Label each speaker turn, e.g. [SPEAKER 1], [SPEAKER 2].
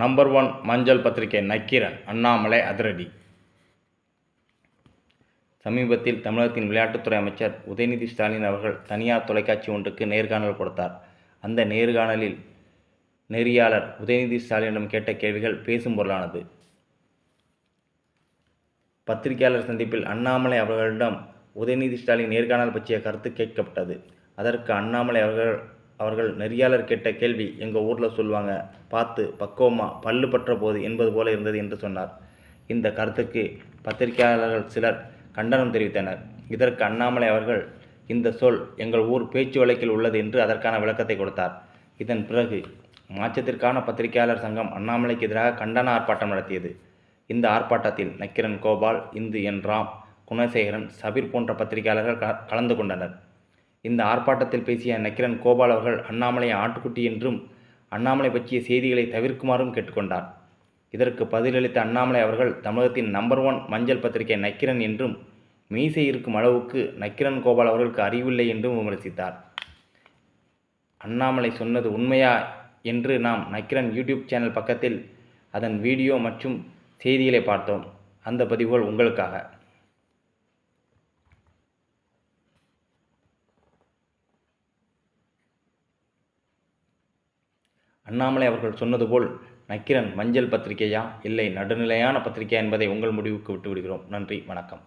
[SPEAKER 1] Number one மஞ்சள் பத்திரிகை நக்கீரன் அண்ணாமலை அதிரடி. சமீபத்தில் தமிழகத்தின் விளையாட்டுத்துறை அமைச்சர் உதயநிதி ஸ்டாலின் அவர்கள் தனியார் தொலைக்காட்சி ஒன்றுக்கு நேர்காணல் கொடுத்தார். அந்த நேர்காணலில் நெறியாளர் உதயநிதி ஸ்டாலினிடம் கேட்ட கேள்விகள் பேசும் பொருளானது. பத்திரிகையாளர் சந்திப்பில் அண்ணாமலை அவர்களிடம் உதயநிதி ஸ்டாலின் நேர்காணல் பற்றிய கருத்து கேட்கப்பட்டது. அதற்கு அண்ணாமலை அவர்கள் அவர்கள் நெறியாளர் கேட்ட கேள்வி எங்கள் ஊரில் சொல்லுவாங்க பார்த்து பக்குவமாக பல்லு பற்ற போது என்பது போல இருந்தது என்று சொன்னார். இந்த கருத்துக்கு பத்திரிகையாளர்கள் சிலர் கண்டனம் தெரிவித்தனர். இதற்கு அண்ணாமலை அவர்கள் இந்த சொல் எங்கள் ஊர் பேச்சு வழக்கில் உள்ளது என்று அதற்கான விளக்கத்தை கொடுத்தார். இதன் பிறகு மாற்றத்திற்கான பத்திரிகையாளர் சங்கம் அண்ணாமலைக்கு எதிராக கண்டன ஆர்ப்பாட்டம் நடத்தியது. இந்த ஆர்ப்பாட்டத்தில் நக்கிரன் கோபால் இந்து என் ராம் குணசேகரன் சபீர் போன்ற பத்திரிகையாளர்கள் கலந்து கொண்டனர். இந்த ஆர்ப்பாட்டத்தில் பேசிய நக்கிரன் கோபால் அவர்கள் அண்ணாமலை ஆட்டுக்குட்டி என்றும் அண்ணாமலை பற்றிய செய்திகளை தவிர்க்குமாறும் கேட்டுக்கொண்டார். இதற்கு பதிலளித்த அண்ணாமலை அவர்கள் தமிழகத்தின் நம்பர் ஒன் மஞ்சள் பத்திரிகை நக்கிரன் என்றும் மீசை இருக்கும் அளவுக்கு நக்கிரன் கோபால் அவர்களுக்கு அறிவில்லை என்றும் விமர்சித்தார். அண்ணாமலை சொன்னது உண்மையா என்று நாம் நக்கிரன் யூடியூப் சேனல் பக்கத்தில் அதன் வீடியோ மற்றும் செய்திகளை பார்த்தோம். அந்த பதிவுகள் உங்களுக்காக. அண்ணாமலை அவர்கள் சொன்னது போல் நக்கிரன் மஞ்சள் பத்திரிகையா? இல்லை நடுநிலையான பத்திரிகையா என்பதை உங்கள் முடிவுக்கு விட்டு விடுகிறோம் நன்றி வணக்கம்.